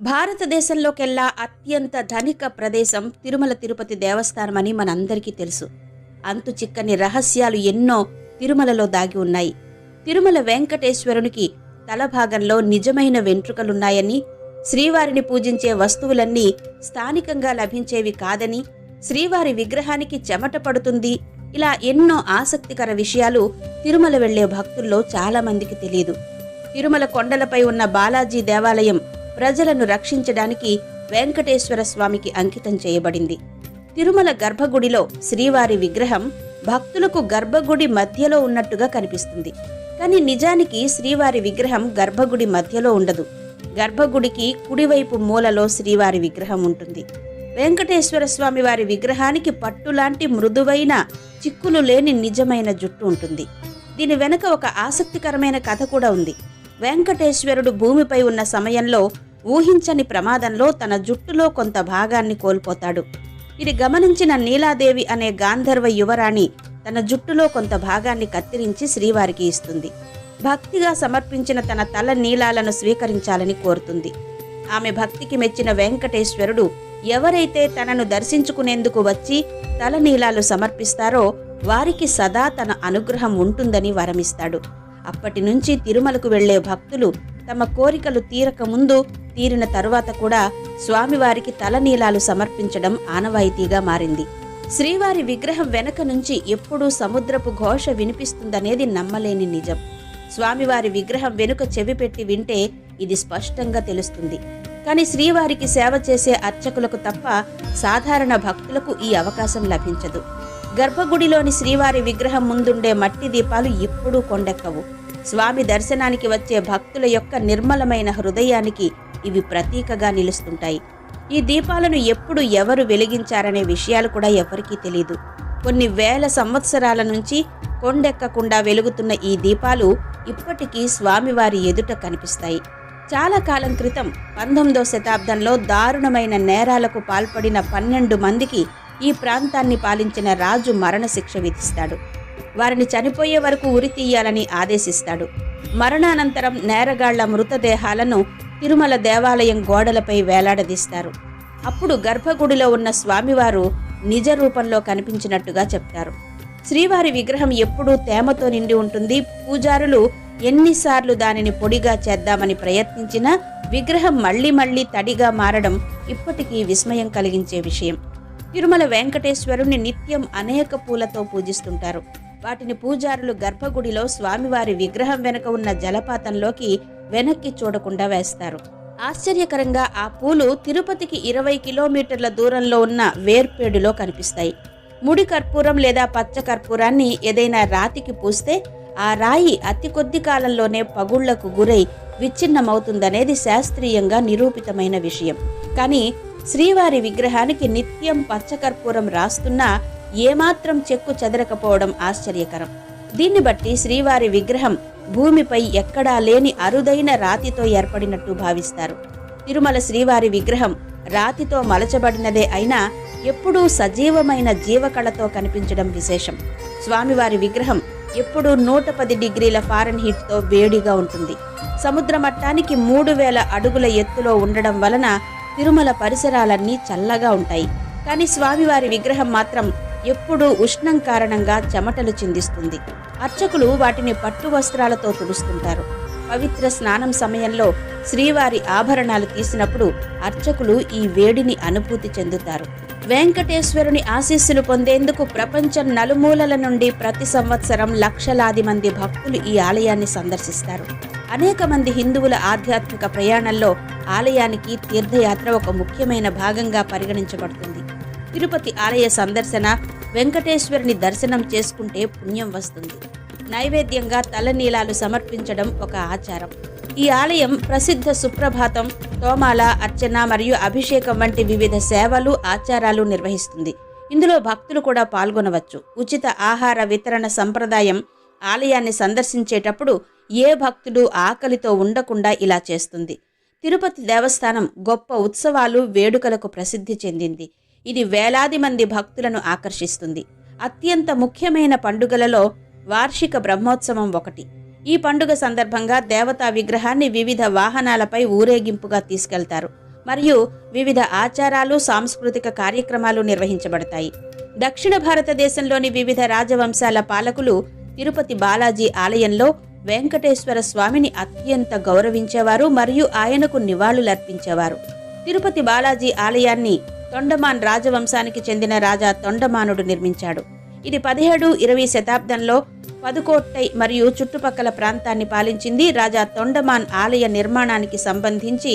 భారతదేశంలోకెల్లా అత్యంత ధనిక ప్రదేశం తిరుమల తిరుపతి దేవస్థానమని మనందరికీ తెలుసు. అంతు చిక్కని రహస్యాలు ఎన్నో తిరుమలలో దాగి ఉన్నాయి. తిరుమల వెంకటేశ్వరునికి తలభాగంలో నిజమైన వెంట్రుకలున్నాయని శ్రీవారిని పూజించే వస్తువులన్నీ స్థానికంగా లభించేవి కాదని శ్రీవారి విగ్రహానికి చెమట పడుతుంది ఇలా ఎన్నో ఆసక్తికర విషయాలు తిరుమల వెళ్ళే భక్తుల్లో చాలామందికి తెలియదు తిరుమల కొండలపై ఉన్న బాలాజీ దేవాలయం ప్రజలను రక్షించడానికి వెంకటేశ్వర స్వామికి అంకితం చేయబడింది. తిరుమల గర్భగుడిలో శ్రీవారి విగ్రహం భక్తులకు గర్భగుడి మధ్యలో ఉన్నట్టుగా కనిపిస్తుంది. కానీ నిజానికి శ్రీవారి విగ్రహం గర్భగుడి మధ్యలో ఉండదు. గర్భగుడికి కుడివైపు మూలలో శ్రీవారి విగ్రహం ఉంటుంది. వెంకటేశ్వర స్వామి వారి విగ్రహానికి పట్టులాంటి మృదువైన చిక్కులు లేని నిజమైన జుట్టు ఉంటుంది. దీని వెనుక ఒక ఆసక్తికరమైన కథ కూడా ఉంది. వెంకటేశ్వరుడు భూమిపై ఉన్న సమయంలో ఊహించని ప్రమాదంలో తన జుట్టులో కొంత భాగాన్ని కోల్పోతాడు. ఇది గమనించిన నీలాదేవి అనే గాంధర్వ యువరాణి తన జుట్టులో కొంత భాగాన్ని కత్తిరించి శ్రీవారికి ఇస్తుంది. భక్తిగా సమర్పించిన తన తల నీలాలను స్వీకరించాలని కోరుతుంది. ఆమె భక్తికి మెచ్చిన వెంకటేశ్వరుడు ఎవరైతే తనను దర్శించుకునేందుకు వచ్చి తల నీలాలు సమర్పిస్తారో వారికి సదా తన అనుగ్రహం ఉంటుందని వరమిస్తాడు. అప్పటి నుంచి తిరుమలకు వెళ్ళే భక్తులు తమ కోరికలు తీరక ముందు తీరిన తరువాత కూడా స్వామివారికి తలనీలాలు సమర్పించడం ఆనవాయితీగా మారింది. శ్రీవారి విగ్రహం వెనక నుంచి ఎప్పుడూ సముద్రపు ఘోష వినిపిస్తుందనేది నమ్మలేని నిజం. స్వామివారి విగ్రహం వెనుక చెవి పెట్టి వింటే ఇది స్పష్టంగా తెలుస్తుంది. కానీ శ్రీవారికి సేవ చేసే అర్చకులకు తప్ప సాధారణ భక్తులకు ఈ అవకాశం లభించదు. గర్భగుడిలోని శ్రీవారి విగ్రహం ముందుండే మట్టి దీపాలు ఎప్పుడూ కొండెక్కవు. స్వామి దర్శనానికి వచ్చే భక్తుల యొక్క నిర్మలమైన హృదయానికి ఇవి ప్రతీకగా నిలుస్తుంటాయి. ఈ దీపాలను ఎప్పుడు ఎవరు వెలిగించారనే విషయాలు కూడా ఎవరికీ తెలియదు కొన్ని వేల సంవత్సరాల నుంచి కొండెక్కకుండా వెలుగుతున్న ఈ దీపాలు ఇప్పటికీ స్వామివారి ఎదుట కనిపిస్తాయి. చాలా కాలం క్రితం పంతొమ్మిదో శతాబ్దంలో దారుణమైన నేరాలకు పాల్పడిన పన్నెండు మందికి ఈ ప్రాంతాన్ని పాలించిన రాజు మరణశిక్ష విధిస్తాడు. వారిని చనిపోయే వరకు ఉరి తీయాలని ఆదేశిస్తాడు. మరణానంతరం నేరగాళ్ళ మృతదేహాలను తిరుమల దేవాలయం గోడలపై వేలాడదీస్తారు. అప్పుడు గర్భగుడిలో ఉన్న స్వామివారు నిజ రూపంలో కనిపించినట్టుగా చెప్తారు. శ్రీవారి విగ్రహం ఎప్పుడూ తేమతో నిండి ఉంటుంది. పూజారులు ఎన్నిసార్లు దానిని పొడిగా చేద్దామని ప్రయత్నించినా విగ్రహం మళ్ళీ మళ్ళీ తడిగా మారడం ఇప్పటికీ విస్మయం కలిగించే విషయం. తిరుమల వెంకటేశ్వరుని నిత్యం అనేక పూలతో పూజిస్తుంటారు. వాటిని పూజారులు గర్భగుడిలో స్వామివారి విగ్రహం వెనుక ఉన్న జలపాతంలోకి వెనక్కి చూడకుండా వేస్తారు. ఆశ్చర్యకరంగా ఆ పూలు తిరుపతికి ఇరవై కిలోమీటర్ల దూరంలో ఉన్న వేర్పేడులో కనిపిస్తాయి. ముడి కర్పూరం లేదా పచ్చ కర్పూరాన్ని ఏదైనా రాతికి పూస్తే ఆ రాయి అతి కొద్ది కాలంలోనే పగుళ్ళకు గురై విచ్ఛిన్నమవుతుందనేది శాస్త్రీయంగా నిరూపితమైన విషయం. కానీ శ్రీవారి విగ్రహానికి నిత్యం పచ్చకర్పూరం రాస్తున్నా ఏమాత్రం చెక్కు చెదరకపోవడం ఆశ్చర్యకరం. దీన్ని బట్టి శ్రీవారి విగ్రహం భూమిపై ఎక్కడా లేని అరుదైన రాతితో ఏర్పడినట్టు భావిస్తారు. తిరుమల శ్రీవారి విగ్రహం రాతితో మలచబడినదే అయినా ఎప్పుడూ సజీవమైన జీవకళతో కనిపించడం విశేషం. స్వామివారి విగ్రహం ఎప్పుడూ నూట పది డిగ్రీల ఫారెన్ హీట్తో వేడిగా ఉంటుంది. సముద్ర మట్టానికి మూడు వేల అడుగుల ఎత్తులో ఉండడం వలన తిరుమల పరిసరాలన్నీ చల్లగా ఉంటాయి. కానీ స్వామివారి విగ్రహం మాత్రం ఎప్పుడూ ఉష్ణం కారణంగా చెమటలు చిందిస్తుంది. అర్చకులు వాటిని పట్టు వస్త్రాలతో తుడుస్తుంటారు. పవిత్ర స్నానం సమయంలో శ్రీవారి ఆభరణాలు తీసినప్పుడు అర్చకులు ఈ వేడిని అనుభూతి చెందుతారు. వెంకటేశ్వరుని ఆశీస్సులు పొందేందుకు ప్రపంచం నలుమూలల నుండి ప్రతి సంవత్సరం లక్షలాది మంది భక్తులు ఈ ఆలయాన్ని సందర్శిస్తారు. అనేక మంది హిందువుల ఆధ్యాత్మిక ప్రయాణంలో ఆలయానికి తీర్థయాత్ర ఒక ముఖ్యమైన భాగంగా పరిగణించబడుతుంది. తిరుపతి ఆలయ సందర్శన వెంకటేశ్వరుని దర్శనం చేసుకుంటే పుణ్యం వస్తుంది. నైవేద్యంగా తలనీలాలు సమర్పించడం ఒక ఆచారం. ఈ ఆలయం ప్రసిద్ధ సుప్రభాతం తోమాల అర్చన మరియు అభిషేకం వంటి వివిధ సేవలు ఆచారాలు నిర్వహిస్తుంది. ఇందులో భక్తులు కూడా పాల్గొనవచ్చు. ఉచిత ఆహార వితరణ సంప్రదాయం ఆలయాన్ని సందర్శించేటప్పుడు ఏ భక్తుడు ఆకలితో ఉండకుండా ఇలా చేస్తుంది. తిరుపతి దేవస్థానం గొప్ప ఉత్సవాలు వేడుకలకు ప్రసిద్ధి చెందింది. ఇది వేలాది మంది భక్తులను ఆకర్షిస్తుంది. అత్యంత ముఖ్యమైన పండుగలలో వార్షిక బ్రహ్మోత్సవం ఒకటి. ఈ పండుగ సందర్భంగా దేవతా విగ్రహాన్ని వివిధ వాహనాలపై ఊరేగింపుగా తీసుకెళ్తారు. మరియు వివిధ ఆచారాలు సాంస్కృతిక కార్యక్రమాలు నిర్వహించబడతాయి. దక్షిణ భారతదేశంలోని వివిధ రాజవంశాల పాలకులు తిరుపతి బాలాజీ ఆలయంలో వెంకటేశ్వర స్వామిని అత్యంత గౌరవించేవారు మరియు ఆయనకు నివాళులర్పించేవారు. తిరుపతి బాలాజీ ఆలయాన్ని తొండమాన్ రాజవంశానికి చెందిన రాజా తొండమానుడు నిర్మించాడు. ఇది పదిహేడు ఇరవై శతాబ్దంలో పదుకోట్టై మరియు చుట్టుపక్కల ప్రాంతాన్ని పాలించింది రాజా తొండమాన్ ఆలయ నిర్మాణానికి సంబంధించి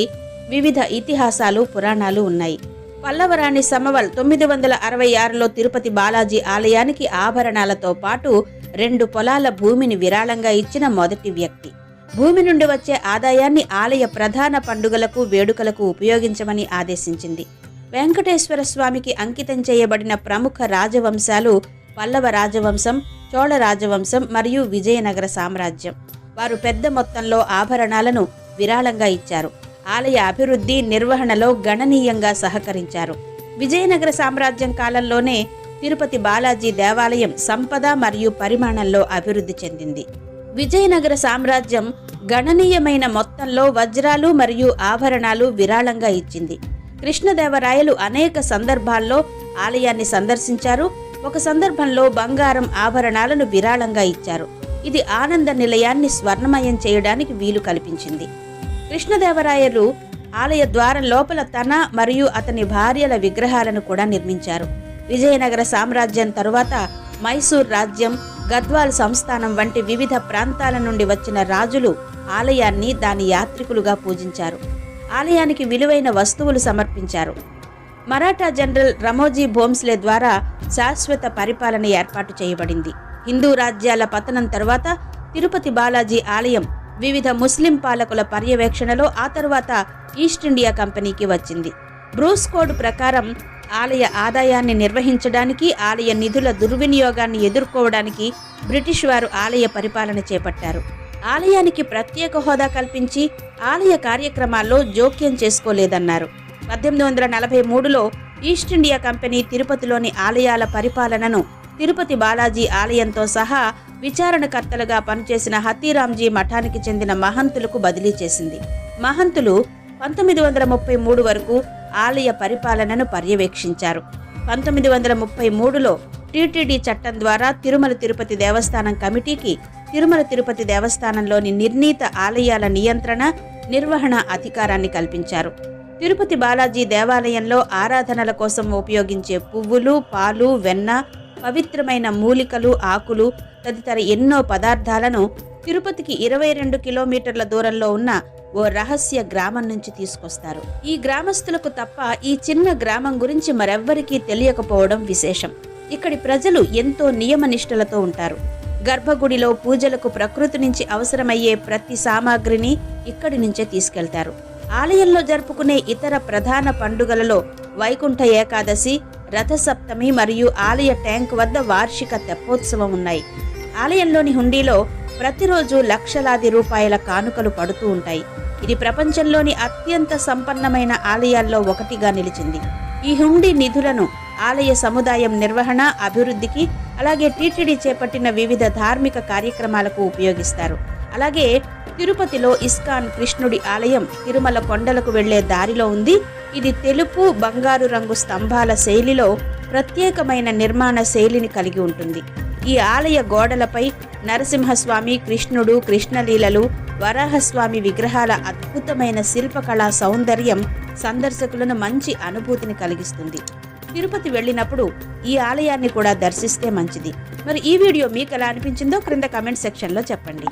వివిధ ఇతిహాసాలు పురాణాలు ఉన్నాయి. పల్లవరాణి సమవల్ తొమ్మిది వందల అరవై ఆరులో తిరుపతి బాలాజీ ఆలయానికి ఆభరణాలతో పాటు రెండు పొలాల భూమిని విరాళంగా ఇచ్చిన మొదటి వ్యక్తి. భూమి నుండి వచ్చే ఆదాయాన్ని ఆలయ ప్రధాన పండుగలకు వేడుకలకు ఉపయోగించమని ఆదేశించింది. వెంకటేశ్వర స్వామికి అంకితం చేయబడిన ప్రముఖ రాజవంశాలు పల్లవ రాజవంశం చోళ రాజవంశం మరియు విజయనగర సామ్రాజ్యం. వారు పెద్ద మొత్తంలో ఆభరణాలను విరాళంగా ఇచ్చారు. ఆలయ అభివృద్ధి నిర్వహణలో గణనీయంగా సహకరించారు. విజయనగర సామ్రాజ్యం కాలంలోనే తిరుపతి బాలాజీ దేవాలయం సంపద మరియు పరిమాణంలో అభివృద్ధి చెందింది. విజయనగర సామ్రాజ్యం గణనీయమైన మొత్తంలో వజ్రాలు మరియు ఆభరణాలు విరాళంగా ఇచ్చింది. కృష్ణదేవరాయలు అనేక సందర్భాల్లో ఆలయాన్ని సందర్శించారు. ఒక సందర్భంలో బంగారం ఆభరణాలను విరాళంగా ఇచ్చారు. ఇది ఆనంద నిలయాన్ని స్వర్ణమయం చేయడానికి వీలు కల్పించింది. కృష్ణదేవరాయలు ఆలయ ద్వారం లోపల తన మరియు అతని భార్యల విగ్రహాలను కూడా నిర్మించారు. విజయనగర సామ్రాజ్యం తరువాత మైసూర్ రాజ్యం గద్వాల్ సంస్థానం వంటి వివిధ ప్రాంతాల నుండి వచ్చిన రాజులు ఆలయాన్ని దాని యాత్రికులుగా పూజించారు. ఆలయానికి విలువైన వస్తువులు సమర్పించారు. మరాఠా జనరల్ రమోజీ భోంస్లే ద్వారా శాశ్వత పరిపాలన ఏర్పాటు చేయబడింది. హిందూ రాజ్యాల పతనం తర్వాత తిరుపతి బాలాజీ ఆలయం వివిధ ముస్లిం పాలకుల పర్యవేక్షణలో ఆ తర్వాత ఈస్ట్ ఇండియా కంపెనీకి వచ్చింది. బ్రూస్ కోడ్ ప్రకారం ఆలయ ఆదాయాన్ని నిర్వహించడానికి ఆలయ నిధుల దుర్వినియోగాన్ని ఎదుర్కోవడానికి బ్రిటిష్ వారు ఆలయ పరిపాలన చేపట్టారు. ఆలయానికి ప్రత్యేక హోదా కల్పించి ఆలయ కార్యక్రమాల్లో జోక్యం చేసుకోలేదన్నారు. పద్దెనిమిది వందల నలభై మూడులో ఈస్ట్ ఇండియా కంపెనీ తిరుపతిలోని ఆలయాల పరిపాలనను తిరుపతి బాలాజీ ఆలయంతో సహా విచారణకర్తలుగా పనిచేసిన హతీరాంజీ మఠానికి చెందిన మహంతులకు బదిలీ చేసింది. మహంతులు పంతొమ్మిది వందల ముప్పై మూడు వరకు ఆలయ పరిపాలనను పర్యవేక్షించారు. పంతొమ్మిది వందల ముప్పై మూడులో టీటీడీ చట్టం ద్వారా తిరుమల తిరుపతి దేవస్థానం కమిటీకి తిరుమల తిరుపతి దేవస్థానంలోని నిర్ణీత ఆలయాల నియంత్రణ నిర్వహణ అధికారాన్ని కల్పించారు. తిరుపతి బాలాజీ దేవాలయంలో ఆరాధనల కోసం ఉపయోగించే పువ్వులు పాలు వెన్న పవిత్రమైన మూలికలు ఆకులు తదితర ఎన్నో పదార్థాలను తిరుపతికి ఇరవై రెండు కిలోమీటర్ల దూరంలో ఉన్న ఓ రహస్య గ్రామం నుంచి తీసుకొస్తారు. ఈ గ్రామస్తులకు తప్ప ఈ చిన్న గ్రామం గురించి మరెవ్వరికీ తెలియకపోవడం విశేషం. ఇక్కడి ప్రజలు ఎంతో నియమనిష్టలతో ఉంటారు. గర్భగుడిలో పూజలకు ప్రకృతి నుంచి అవసరమయ్యే ప్రతి సామాగ్రిని ఇక్కడి నుంచే తీసుకెళ్తారు. ఆలయంలో జరుపుకునే ఇతర ప్రధాన పండుగలలో వైకుంఠ ఏకాదశి రథసప్తమి మరియు ఆలయ ట్యాంక్ వద్ద వార్షిక తెప్పోత్సవం ఉన్నాయి. ఆలయంలోని హుండీలో ప్రతిరోజు లక్షలాది రూపాయల కానుకలు పడుతూ ఉంటాయి. ఇది ప్రపంచంలోని అత్యంత సంపన్నమైన ఆలయాల్లో ఒకటిగా నిలిచింది. ఈ హుండీ నిధులను ఆలయ సముదాయం నిర్వహణ అభివృద్ధికి అలాగే టీటీడీ చేపట్టిన వివిధ ధార్మిక కార్యక్రమాలకు ఉపయోగిస్తారు. అలాగే తిరుపతిలో ఇస్కాన్ కృష్ణుడి ఆలయం తిరుమల కొండలకు వెళ్ళే దారిలో ఉంది. ఇది తెలుపు బంగారు రంగు స్తంభాల శైలిలో ప్రత్యేకమైన నిర్మాణ శైలిని కలిగి ఉంటుంది. ఈ ఆలయ గోడలపై నరసింహస్వామి కృష్ణుడు కృష్ణలీలలు వరాహస్వామి విగ్రహాల అద్భుతమైన శిల్పకళా సౌందర్యం సందర్శకులను మంచి అనుభూతిని కలిగిస్తుంది. తిరుపతి వెళ్ళినప్పుడు ఈ ఆలయాన్ని కూడా దర్శిస్తే మంచిది. మరి ఈ వీడియో మీకు ఎలా అనిపించిందో క్రింద కమెంట్ సెక్షన్లో చెప్పండి.